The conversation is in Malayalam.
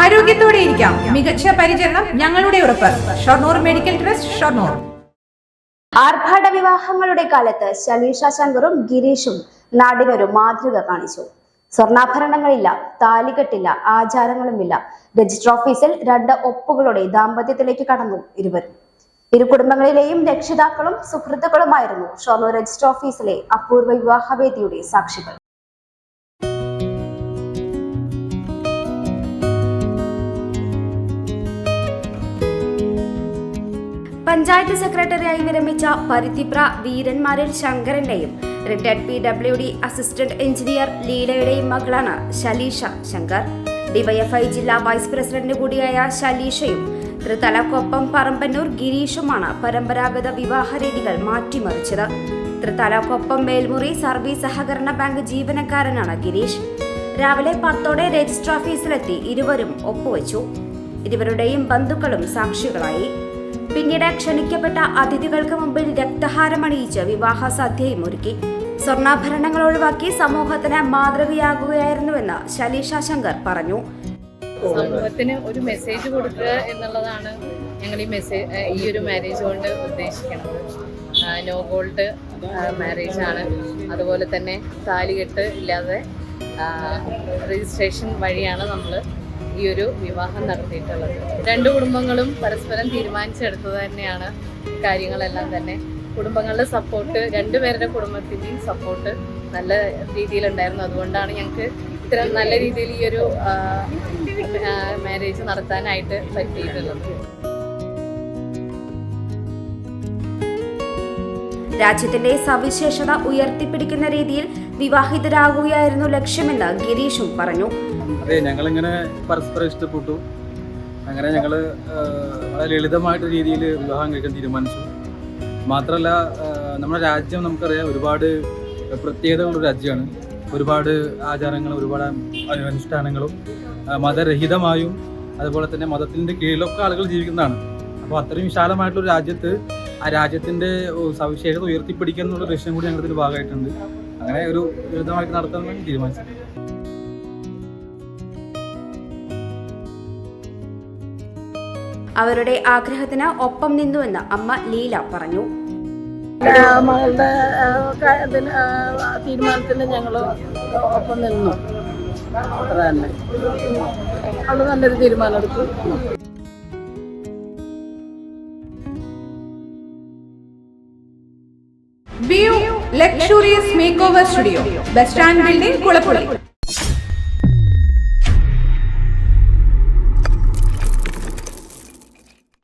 ആരോഗ്യത്തോടെ ഇരിക്കാം. മികച്ച പരിചരണം ഞങ്ങളുടെ ഉറപ്പ്. Shoranur medical trust Shoranur. ആർഭാട വിവാഹങ്ങളുടെ കാലത്ത് ശലീഷ ശങ്കറും ഗിരീഷും നാടിനൊരു മാതൃക കാണിച്ചു. സ്വർണാഭരണങ്ങളില്ല താലികെട്ടില്ല ആചാരങ്ങളുമില്ല. രജിസ്റ്റർ ഓഫീസിൽ രണ്ട് ഒപ്പുകളോടെ ദാമ്പത്യത്തിലേക്ക് കടന്നു ഇരുവരും. ഇരു കുടുംബങ്ങളിലെയും രക്ഷിതാക്കളും സുഹൃത്തുക്കളുമായിരുന്നു ഷൊർണൂർ രജിസ്റ്റർ ഓഫീസിലെ അപൂർവ വിവാഹവേദിയുടെ സാക്ഷികൾ. പഞ്ചായത്ത് സെക്രട്ടറിയായി വിരമിച്ച Paruthipra വീരന്മാരിൽ ശങ്കരന്റെയും retired P W D assistant engineer ലീലയുടെയും മകളാണ് ശലീഷ ശങ്കർ. ഡിവൈഎഫ്ഐ ജില്ലാ വൈസ് പ്രസിഡന്റ് കൂടിയായ ശലീഷയും തൃത്തലക്കൊപ്പം പറമ്പന്നൂർ ഗിരീഷുമാണ് പരമ്പരാഗത വിവാഹ രീതികൾ മാറ്റിമറിച്ചത്. തൃത്തലക്കൊപ്പം മേൽമുറി സർവീസ് സഹകരണ ബാങ്ക് ജീവനക്കാരനാണ് ഗിരീഷ്. രാവിലെ പത്തോടെ രജിസ്റ്റർ ഓഫീസിലെത്തി ഇരുവരും ഒപ്പുവെച്ചു. ഇരുവരുടെയും ബന്ധുക്കളും സാക്ഷികളായി. പിന്നീട് ക്ഷണിക്കപ്പെട്ട അതിഥികൾക്ക് മുമ്പിൽ രക്തഹാരമണിയിച്ച് വിവാഹ സദ്യയും ഒരുക്കി. സ്വർണാഭരണങ്ങൾ ഒഴിവാക്കി സമൂഹത്തിന് മാതൃകയാകുകയായിരുന്നുവെന്ന് ശലീഷ ശങ്കർ പറഞ്ഞു. സമൂഹത്തിന് ഒരു മെസ്സേജ് കൊടുക്കുക എന്നുള്ളതാണ് ഞങ്ങൾ ഈ മെസ്സേജ് ഈ ഒരു മാരേജ് കൊണ്ട് ഉദ്ദേശിക്കുന്നത്. നോ ഗോൾഡ് മാരേജ് ആണ്. അതുപോലെ തന്നെ താലികെട്ട് ഇല്ലാതെ രജിസ്ട്രേഷൻ വഴിയാണ് നമ്മൾ ഈ ഒരു വിവാഹം നടത്തിയിട്ടുള്ളത്. രണ്ട് കുടുംബങ്ങളും പരസ്പരം തീരുമാനിച്ചെടുത്തത് തന്നെയാണ് കാര്യങ്ങളെല്ലാം തന്നെ. കുടുംബങ്ങളുടെ സപ്പോർട്ട് രണ്ടുപേരുടെ കുടുംബത്തിന്റെയും സപ്പോർട്ട് നല്ല രീതിയിലുണ്ടായിരുന്നു. അതുകൊണ്ടാണ് ഞങ്ങൾക്ക് ഇത്ര നല്ല രീതിയിൽ ഈ ഒരു മാരേജ് നടത്താനായിട്ട് പറ്റിയിട്ടുള്ളത്. രാജ്യത്തിന്റെ സവിശേഷത ഉയർത്തിപ്പിടിക്കുന്ന രീതിയിൽ വിവാഹിതരാകുകയായിരുന്നു ലക്ഷ്യമെന്ന് ഗിരീഷും പറഞ്ഞു. അതെ ഞങ്ങൾ ഇങ്ങനെ പരസ്പരം ഇഷ്ടപ്പെട്ടു. അങ്ങനെ ഞങ്ങൾ വളരെ ലളിതമായിട്ട് രീതിയിൽ വിവാഹം കഴിക്കാൻ തീരുമാനിച്ചു. മാത്രമല്ല നമ്മുടെ രാജ്യം നമുക്കറിയാം ഒരുപാട് പ്രത്യേകതകളുള്ള രാജ്യമാണ്. ഒരുപാട് ആചാരങ്ങളും ഒരുപാട് അനുഷ്ഠാനങ്ങളും മതരഹിതമായും അതുപോലെ തന്നെ മതത്തിന്റെ കീഴിലൊക്കെ ആളുകൾ ജീവിക്കുന്നതാണ്. അപ്പോൾ അത്രയും വിശാലമായിട്ടുള്ള രാജ്യത്ത് ആ രാജ്യത്തിന്റെ സവിശേഷത ഉയർത്തിപ്പിടിക്കുക എന്നുള്ള ലക്ഷ്യം കൂടി ഞങ്ങളുടെ ഇതിൽ ഭാഗമായിട്ടുണ്ട്. അങ്ങനെ ഒരു ലളിതമായിട്ട് നടത്താൻ വേണ്ടി തീരുമാനിച്ചു അവരുടെ ആഗ്രഹത്തിന് ഒപ്പം നിന്നുവെന്ന് അമ്മ ലീല പറഞ്ഞു. മകളുടെ ആ, ക- ആ, തീരുമാനത്തിന് ഞങ്ങൾ ഒപ്പം നിന്നു. അത്ര തന്നെ അവൾ നല്ലൊരു തീരുമാനം എടുത്തു view luxurious make over studio bus stand building Kulappully